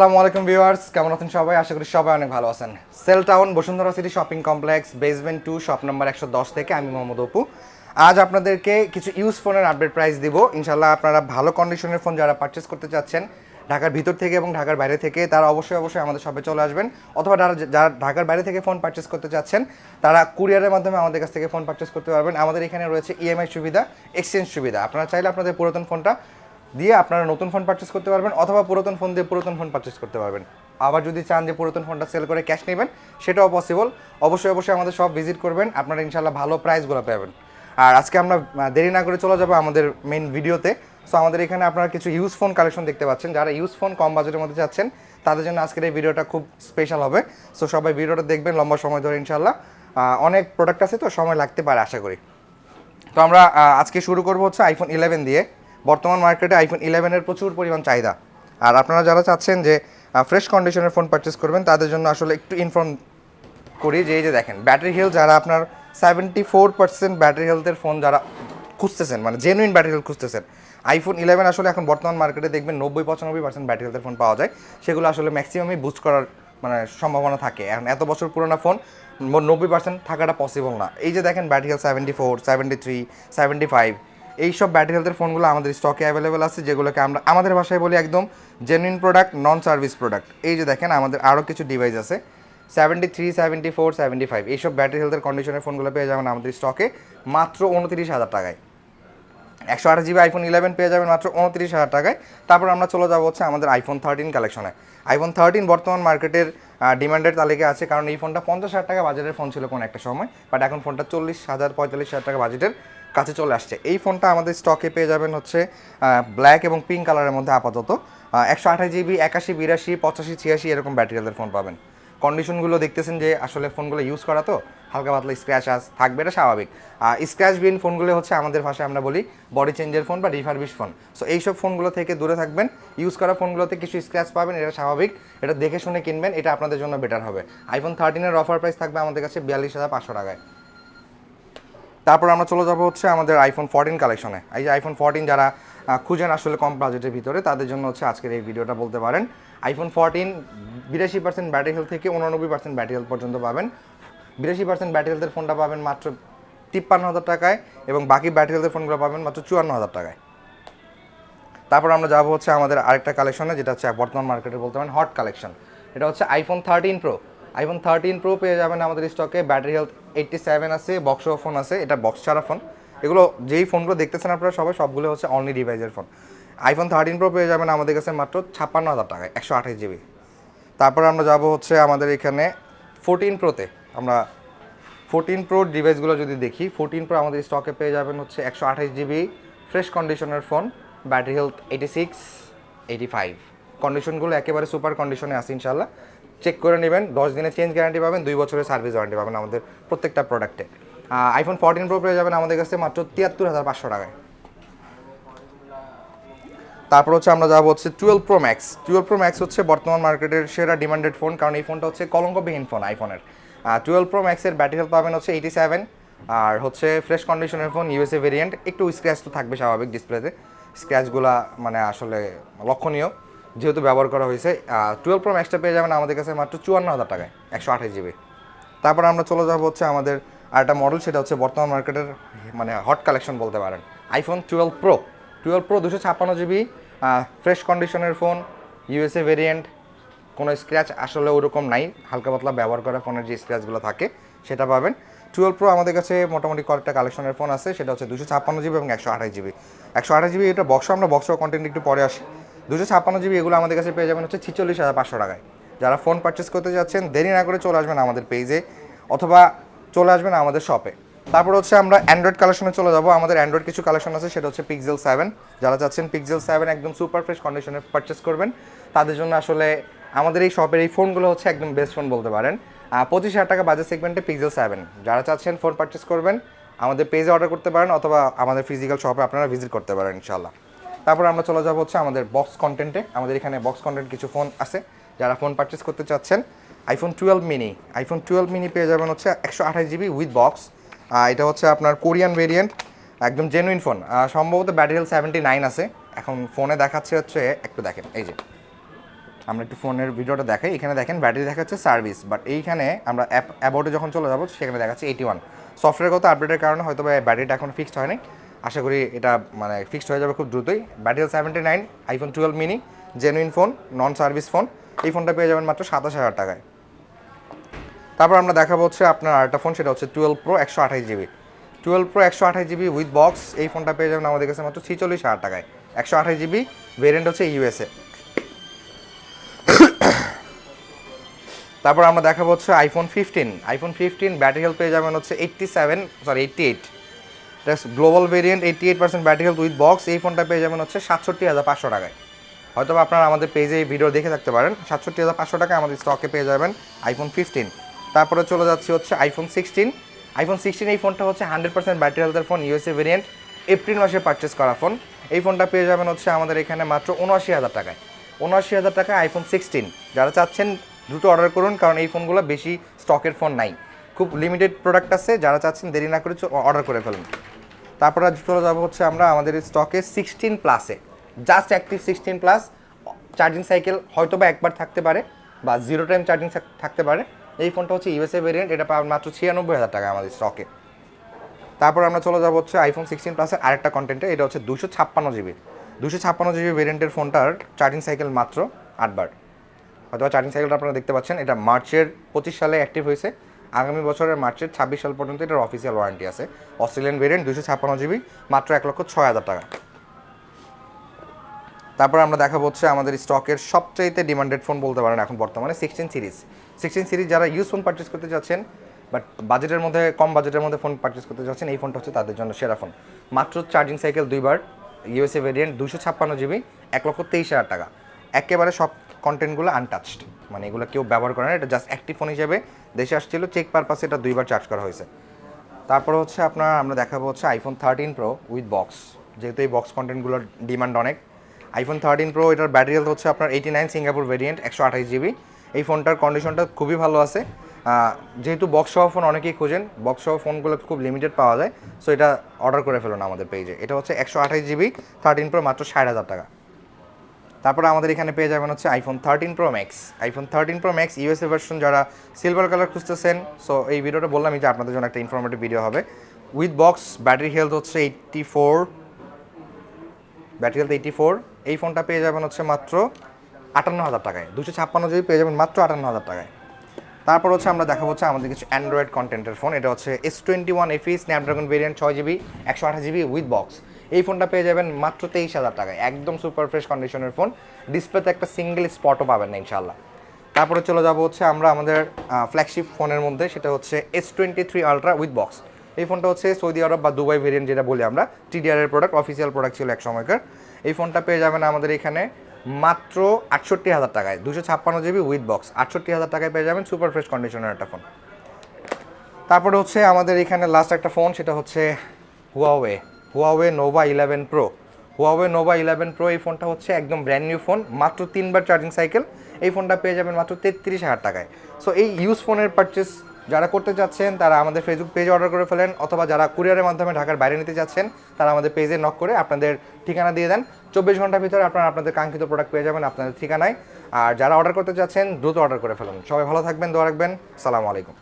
আসসালামু আলাইকুম ভিউয়ার্স, কেমন আছেন সবাই? আশা করি সবাই অনেক ভালো আছেন। Cell town Bashundhara city shopping complex basement two shop নম্বর একশো দশ থেকে আমি মোহাম্মদ অপু। আজ আপনাদেরকে কিছু ইউজ ফোনের আপডেট প্রাইস দিব। ইনশাল্লাহ আপনারা ভালো কন্ডিশনের ফোন যারা পারচেস করতে চাচ্ছেন, ঢাকার ভিতর থেকে এবং ঢাকার বাইরে থেকে, তারা অবশ্যই অবশ্যই আমাদের শপে চলে আসবেন। অথবা যারা যারা ঢাকার বাইরে থেকে ফোন পারচেস করতে চাচ্ছেন, তারা কুরিয়ারের মাধ্যমে আমাদের কাছ থেকে ফোন পারচেস করতে পারবেন। আমাদের এখানে রয়েছে ইএমআই সুবিধা এক্সচেঞ্জ সুবিধা। আপনারা চাইলে আপনাদের পুরাতন ফোনটা দিয়ে আপনারা নতুন ফোন পারচেস করতে পারবেন অথবা পুরাতন ফোন দিয়ে পুরাতন ফোন পারচেস করতে পারবেন। আবার যদি চান যে পুরাতন ফোনটা সেল করে ক্যাশ নেবেন, সেটাও পসিবল অবশ্যই অবশ্যই আমাদের সব ভিজিট করবেন, আপনারা ইনশাল্লাহ ভালো প্রাইসগুলো পাবেন। আর আজকে আমরা দেরি না করে চলে যাব আমাদের মেন ভিডিওতে সো আমাদের এখানে আপনারা কিছু ইউজ ফোন কালেকশন দেখতে পাচ্ছেন। যারা ইউজ ফোন কম বাজেটের মধ্যে চাচ্ছেন, তাদের জন্য আজকের এই ভিডিওটা খুব স্পেশাল হবে। সো সবাই ভিডিওটা দেখবেন লম্বা সময় ধরে ইনশাল্লাহ অনেক প্রোডাক্ট আছে তো, সময় লাগতে পারে আশা করি। তো আমরা আজকে শুরু করব হচ্ছে আইফোন ইলেভেন দিয়ে। বর্তমান মার্কেটে আইফোন ইলেভেনের প্রচুর পরিমাণ চাহিদা। আর আপনারা যারা চাচ্ছেন যে ফ্রেশ কন্ডিশনের ফোন পারচেস করবেন, তাদের জন্য আসলে একটু ইনফর্ম করি যে, এই যে দেখেন ব্যাটারি হেলথ যারা আপনার সেভেন্টি ফোর পার্সেন্ট ব্যাটারি হেলথের ফোন যারা খুঁজতেছেন মানে জেনুইন ব্যাটারি হেলথ খুঁজতেছেন আইফোন ইলেভেন আসলে এখন বর্তমান মার্কেটে দেখবেন নব্বই পঁচানব্বই পার্সেন্ট ব্যাটারি হেলথের ফোন পাওয়া যায়। সেগুলো আসলে ম্যাক্সিমামই বুস্ট করার মানে সম্ভাবনা থাকে। এখন এত বছর পুরোনো ফোন নব্বই পার্সেন্ট থাকাটা পসিবল না। এই যে দেখেন battery health seventy four seventy three seventy five এইসব ব্যাটারি হেলথের ফোনগুলো আমাদের স্টকে অ্যাভেলেবেল আছে, যেগুলোকে আমরা আমাদের ভাষায় বলি একদম genuine product non service product এই যে দেখেন, আমাদের আরও কিছু ডিভাইস আছে। Seventy three seventy four seventy five এইসব ব্যাটারি হেলথের কন্ডিশনের ফোনগুলো পেয়ে যাবেন আমাদের স্টকে মাত্র উনত্রিশ হাজার টাকায়। একশো আঠাশ জিবি আইফোন ইলেভেন পেয়ে যাবেন মাত্র উনত্রিশ হাজার টাকায়। তারপর আমরা চলে যাব হচ্ছে আমাদের আইফোন থার্টিন কালেকশনে আইফোন থার্টিন বর্তমান মার্কেটের ডিমান্ডের তালিকা আছে, কারণ এই ফোনটা পঞ্চাশ হাজার টাকা বাজেটের ফোন ছিল কোনো একটা সময়। বাট এখন ফোনটা চল্লিশ হাজার, পঁয়তাল্লিশ হাজার টাকা বাজেটের কাছে চলে আসছে। এই ফোনটা আমাদের স্টকে পেয়ে যাবেন হচ্ছে ব্ল্যাক এবং পিঙ্ক কালারের মধ্যে আপাতত। একশো আঠাশ জিবি একাশি, বিরাশি, পঁচাশি, ছিয়াশি এরকম ব্যাটারিয়ালের ফোন পাবেন। কন্ডিশনগুলো দেখতেছেন যে আসলে ফোনগুলো ইউজ করা তো, হালকা পাতলা স্ক্র্যাচ আস থাকবে, এটা স্বাভাবিক। আর স্ক্র্যাচ বিন ফোনগুলো হচ্ছে আমাদের ভাষায় আমরা বলি বডি চেঞ্জের ফোন বা রিফারবিশ ফোন সো এইসব ফোনগুলো থেকে দূরে থাকবেন ইউজ করা ফোনগুলোতে কিছু স্ক্র্যাচ পাবেন, এটা স্বাভাবিক। এটা দেখে শুনে কিনবেন, এটা আপনাদের জন্য বেটার হবে। আইফোন থার্টিনের অফার প্রাইস থাকবে আমাদের কাছে বিয়াল্লিশ হাজার পাঁচশো টাকায়। তারপর আমরা চলে যাব হচ্ছে আমাদের আইফোন ফোরটিন কালেকশনে এই যে আইফোন ফোরটিন যারা খুঁজেন আসলে কম বাজেটের ভিতরে, তাদের জন্য হচ্ছে আজকের এই ভিডিওটা বলতে পারেন। আইফোন ফোরটিন বিরাশি পার্সেন্ট ব্যাটারি হেলথ থেকে উননব্বই পার্সেন্ট ব্যাটারি হেলথ পর্যন্ত পাবেন। বিরাশি পার্সেন্ট ব্যাটারি হেলথের ফোনটা পাবেন মাত্র তিপ্পান্ন হাজার টাকায় এবং বাকি ব্যাটারি হেলথের ফোনগুলো পাবেন মাত্র চুয়ান্ন হাজার টাকায়। তারপর আমরা যাব হচ্ছে আমাদের আরেকটা কালেকশনে যেটা হচ্ছে বর্তমান মার্কেটে বলতে পারেন হট কালেকশন এটা হচ্ছে iPhone thirteen pro iPhone thirteen pro পেয়ে যাবেন আমাদের স্টকে ব্যাটারি হেলথ এইটটি সেভেন আছে বক্স ফোন আছে, এটা বক্স ছাড়া ফোন এগুলো যেই ফোনগুলো দেখতেছেন আপনারা সবাই, সবগুলো হচ্ছে অনলি ডিভাইসের ফোন আইফোন থার্টিন প্রো পেয়ে যাবেন আমাদের কাছে মাত্র ছাপ্পান্ন হাজার টাকায় একশো আঠাশ জিবি তারপর আমরা যাব হচ্ছে আমাদের এখানে ফোরটিন প্রোতে আমরা ফোরটিন প্রো ডিভাইসগুলো যদি দেখি ফোরটিন প্রো আমাদের স্টকে পেয়ে যাবেন হচ্ছে একশো আঠাশ জিবি ফ্রেশ কন্ডিশনের phone battery health eighty six eighty five কন্ডিশনগুলো একেবারে সুপার কন্ডিশনে আছে ইনশাল্লাহ চেক করে নেবেন। দশ দিনের চেঞ্জ গ্যারান্টি পাবেন, দুই বছরের সার্ভিস ওয়ারেন্টি পাবেন আমাদের প্রত্যেকটা প্রোডাক্টে আইফোন ফোরটিন প্রো পেয়ে যাবেন আমাদের কাছে মাত্র তিয়াত্তর হাজার পাঁচশো টাকায়। তারপর হচ্ছে আমরা যাব হচ্ছে twelve pro max twelve pro max হচ্ছে বর্তমান মার্কেটের সেরা ডিমান্ডেড ফোন কারণ এই ফোনটা হচ্ছে কলঙ্কবিহীন ফোন আইফোনের টুয়েলভ প্রো ম্যাক্সের ব্যাটারি হেলথ পাবেন হচ্ছে এইটি সেভেন আর হচ্ছে ফ্রেশ কন্ডিশনের ফোন ইউএসএ ভেরিয়েন্ট একটু স্ক্র্যাচ তো থাকবে স্বাভাবিক ডিসপ্লেতে স্ক্র্যাচগুলো মানে আসলে লক্ষণীয়। যেহেতু ব্যবহার করা হয়েছে টুয়েলভ প্রো ম্যাক্সটা পেয়ে যাবেন আমাদের কাছে মাত্র চুয়ান্ন হাজার টাকায়, একশো আঠাশ জিবি তারপর আমরা চলে যাব হচ্ছে আমাদের আরেকটা মডেল সেটা হচ্ছে বর্তমান মার্কেটের মানে হট কালেকশন বলতে পারেন। IPhone twelve pro twelve pro দুশো ছাপ্পান্ন জিবি ফ্রেশ কন্ডিশনের ফোন ইউএসএ ভেরিয়েন্ট কোনো স্ক্র্যাচ আসলে ওরকম নাই, হালকা পাতলা ব্যবহার করা ফোনের যে স্ক্র্যাচগুলো থাকে, সেটা পাবেন। টুয়েলভ প্রো আমাদের কাছে মোটামুটি কয়েকটা কালেকশনের ফোন আছে, সেটা হচ্ছে দুশো ছাপ্পান্ন জিবি এবং একশো আঠাশ জিবি একশো আঠাশ জিবি এটা বক্স আমরা বক্স কন্টেন্ট একটু পরে আসি। দুশো ছাপ্পান্ন জিবি এগুলো আমাদের কাছে পেয়ে যাবেন হচ্ছে ছিচল্লিশ হাজার পাঁচশো টাকায়। যারা ফোন পারচেস করতে যাচ্ছেন, দেরি না করে চলে আসবেন আমাদের পেজে অথবা চলে আসবেন আমাদের শপে তারপর হচ্ছে আমরা অ্যান্ড্রয়েড কালেকশনে চলে যাব। আমাদের অ্যান্ড্রয়েড কিছু কালেকশন আছে, সেটা হচ্ছে পিক্সেল সেভেন যারা চাচ্ছেন পিক্সেল সেভেন একদম সুপার ফ্রেশ কন্ডিশনে পারচেস করবেন, তাদের জন্য আসলে আমাদের এই শপের এই ফোনগুলো হচ্ছে একদম বেস্ট ফোন বলতে পারেন। পঁচিশ হাজার টাকা বাজেট সেগমেন্টে পিক্সেল সেভেন যারা চাচ্ছেন ফোন পারচেস করবেন, আমাদের পেজে অর্ডার করতে পারেন, অথবা আমাদের ফিজিক্যাল শপে আপনারা ভিজিট করতে পারেন ইনশাল্লাহ তারপর আমরা চলে যাব হচ্ছে আমাদের বক্স কন্টেন্টে আমাদের এখানে বক্স কন্টেন্ট কিছু ফোন আছে। যারা ফোন পারচেস করতে চাচ্ছেন iPhone twelve mini iPhone twelve mini পেয়ে যাবেন হচ্ছে একশো আঠাশ জিবি উইথ বক্স এটা হচ্ছে আপনার কোরিয়ান ভেরিয়েন্ট একদম জেনুইন ফোন সম্ভবত ব্যাটারি হেল সেভেন্টি নাইন আছে। এখন ফোনে দেখাচ্ছে হচ্ছে, একটু দেখেন, এই যে। আমরা একটু ফোনের ভিডিওটা দেখাই। এখানে দেখেন ব্যাটারি দেখাচ্ছে সার্ভিস বাট এইখানে আমরা অ্যাপ অ্যাবাউটে যখন চলে যাব, সেখানে দেখাচ্ছে এইটি ওয়ান সফটওয়্যারগত আপডেটের কারণে হয়তো ব্যাটারিটা এখন ফিক্সড হয়নি। আশা করি এটা মানে ফিক্সড হয়ে যাবে খুব দ্রুতই। Battery seventy nine iPhone twelve mini genuine phone non service phone এই ফোনটা পেয়ে যাবেন মাত্র সাতাশ হাজার টাকায়। তারপর আমরা দেখাবো হচ্ছে আপনার আরেকটা ফোন সেটা হচ্ছে টুয়েলভ প্রো একশো আঠাশ জিবি টুয়েলভ প্রো একশো আঠাশ জিবি উইথ বক্স এই ফোনটা পেয়ে যাবেন আমাদের কাছে মাত্র ছিচল্লিশ হাজার টাকায়। একশো আঠাশ জিবি ভেরিয়েন্ট হচ্ছে ইউএসএ। তারপর আমরা দেখাবো হচ্ছে iPhone fifteen iPhone fifteen battery health পেয়ে যাবেন হচ্ছে eighty seven sorry eighty eight global variant eighty eight percent battery health with box এই ফোনটা পেয়ে যাবেন হচ্ছে সাতষট্টি হাজার পাঁচশো টাকায়। হয়তো আপনারা আমাদের পেজে এই ভিডিও দেখে থাকতে পারেন। সাতষট্টি হাজার পাঁচশো টাকায় আমাদের স্টকে পেয়ে যাবেন আইফোন ফিফটিন তারপরে চলে যাচ্ছে হচ্ছে আইফোন সিক্সটিন আইফোন সিক্সটিন এই ফোনটা হচ্ছে হান্ড্রেড পার্সেন্ট ব্যাটারি হেলথের ফোন ইউএসএ ভেরিয়েন্ট এপ্রিল মাসে পারচেস করা ফোন এই ফোনটা পেয়ে যাবেন হচ্ছে আমাদের এখানে মাত্র উনআশি হাজার টাকায়। উনআশি হাজার টাকায় আইফোন সিক্সটিন যারা চাচ্ছেন দ্রুত অর্ডার করুন, কারণ এই ফোনগুলো বেশি স্টকের ফোন নাই। খুব লিমিটেড প্রোডাক্ট আছে, যারা চাচ্ছেন দেরি না করে অর্ডার করে ফেলুন। তারপরে চলে যাব হচ্ছে আমরা আমাদের স্টকে সিক্সটিন প্লাসে just active sixteen plus charging cycle হয়তো বা একবার থাকতে পারে, বা জিরো টাইম চার্জিং থাকতে পারে। এই ফোনটা হচ্ছে ইউএসএ ভেরিয়েন্ট এটা পাবেন মাত্র ছিয়ানব্বই হাজার টাকা আমাদের স্টকে তারপর আমরা চলে যাব হচ্ছে আইফোন সিক্সটিন প্লাসের আরেকটা কন্টেন্টে এটা হচ্ছে দুশো ছাপ্পান্ন জিবি দুশো ছাপ্পান্ন জিবি ভেরিয়েন্টের ফোনটার চার্জিং সাইকেল মাত্র আটবার। হয়তো চার্জিং সাইকেলটা আপনারা দেখতে পাচ্ছেন, এটা মার্চের পঁচিশ সালে অ্যাক্টিভ হয়েছে। আগামী বছরের মার্চের ছাব্বিশ সাল পর্যন্ত এটার অফিসিয়াল ওয়ারেন্টি আছে। অস্ট্রেলিয়ান ভেরিয়েন্ট দুশো ছাপ্পান্ন জিবি, মাত্র এক লক্ষ ছয় হাজার টাকা। তারপর আমরা দেখাবো হচ্ছে আমাদের স্টকের সবচাইতে ডিমান্ডেড ফোন বলতে পারেন এখন বর্তমানে সিক্সটিন সিরিজ সিক্সটিন সিরিজ যারা ইউজ ফোন পারচেস করতে যাচ্ছেন বাট বাজেটের মধ্যে, কম বাজেটের মধ্যে ফোন পারচেস করতে যাচ্ছেন, এই ফোনটা হচ্ছে তাদের জন্য সেরা ফোন মাত্র চার্জিং সাইকেল দুইবার ইউএসএ ভেরিয়েন্ট দুশো ছাপ্পান্ন জিবি, এক লক্ষ তেইশ হাজার টাকা। একেবারে সব কন্টেন্টগুলো আনটাচড মানে এগুলো কেউ ব্যবহার করে না, এটা জাস্ট অ্যাক্টিভ ফোন হিসেবে দেশে আসছিল চেক পারপাসে এটা দুইবার চার্জ করা হয়েছে। তারপর হচ্ছে আপনার, আমরা দেখাবো হচ্ছে iPhone thirteen pro with box যেহেতু এই বক্স কন্টেন্টগুলোর ডিমান্ড অনেক। আইফোন থার্টিন প্রো এটার ব্যাটারি হেলথ হচ্ছে আপনার এইটি নাইন সিঙ্গাপুর ভেরিয়েন্ট একশো আঠাশ জিবি এই ফোনটার কন্ডিশনটা খুবই ভালো আছে। যেহেতু বক্স সহ ফোন অনেকেই খুঁজেন বক্স সহ ফোনগুলো খুব লিমিটেড পাওয়া যায়। সো এটা অর্ডার করে ফেলুন আমাদের পেজে এটা হচ্ছে একশো আঠাশ জিবি থার্টিন প্রো মাত্র ষাট হাজার টাকা। তারপরে আমাদের এখানে পেয়ে যাবেন হচ্ছে iPhone thirteen pro max iPhone thirteen pro max USA version যারা সিলভার কালার খুঁজতেছেন সো এই ভিডিওটা বললামই যে আপনাদের জন্য একটা ইনফরমেটিভ ভিডিও হবে। উইথ বক্স ব্যাটারি হেলথ হচ্ছে eighty four battery health eighty four এই ফোনটা পেয়ে যাবেন হচ্ছে মাত্র আটান্ন হাজার টাকায়। দুশো ছাপ্পান্ন জিবি পেয়ে যাবেন মাত্র আটান্ন হাজার টাকায়। তারপর হচ্ছে আমরা দেখাবো হচ্ছে আমাদের কিছু অ্যান্ড্রয়েড কন্টেন্টের ফোন এটা হচ্ছে S twenty one FE Snapdragon variant ছয় জিবি একশো আঠাশ জিবি উইথ বক্স এই ফোনটা পেয়ে যাবেন মাত্র তেইশ হাজার টাকায়। একদম সুপার ফ্রেশ কন্ডিশনের ফোন ডিসপ্লেতে একটা সিঙ্গেল স্পটও পাবেন না ইনশাল্লাহ তারপরে চলে যাব হচ্ছে আমরা আমাদের ফ্ল্যাগশিপ ফোনের মধ্যে, সেটা হচ্ছে S twenty three Ultra with box এই ফোনটা হচ্ছে সৌদি আরব বা দুবাই ভেরিয়েন্ট যেটা বলি আমরা টিডিআর এর প্রোডাক্ট অফিসিয়াল প্রোডাক্ট ছিল এক সময়কার। এই ফোনটা পেয়ে যাবেন আমাদের এখানে মাত্র আটষট্টি হাজার টাকায়, দুশো ছাপ্পান্ন জিবি উইথ বক্স আটষট্টি হাজার টাকায় পেয়ে যাবেন সুপার ফ্রেশ কন্ডিশনের একটা ফোন তারপরে হচ্ছে আমাদের এখানে লাস্ট একটা ফোন সেটা হচ্ছে Huawei Huawei Nova eleven pro Huawei Nova eleven pro এই ফোনটা হচ্ছে একদম ব্র্যান্ড নিউ ফোন মাত্র তিনবার চার্জিং সাইকেল এই ফোনটা পেয়ে যাবেন মাত্র তেত্রিশ হাজার টাকায়। সো এই ইউজ ফোনের পারচেস যারা করতে চাচ্ছেন তারা আমাদের ফেসবুক পেজে অর্ডার করে ফেলেন, অথবা যারা কুরিয়ারের মাধ্যমে ঢাকার বাইরে নিতে চাচ্ছেন তারা আমাদের পেজে নক করে আপনাদের ঠিকানা দিয়ে দেন। চব্বিশ ঘণ্টার ভিতরে আপনারা আপনাদের কাঙ্ক্ষিত প্রোডাক্ট পেয়ে যাবেন আপনাদের ঠিকানায়। আর যারা অর্ডার করতে চাচ্ছেন দ্রুত অর্ডার করে ফেলুন। সবাই ভালো থাকবেন, দোয়া রাখবেন। সালামু আলাইকুম।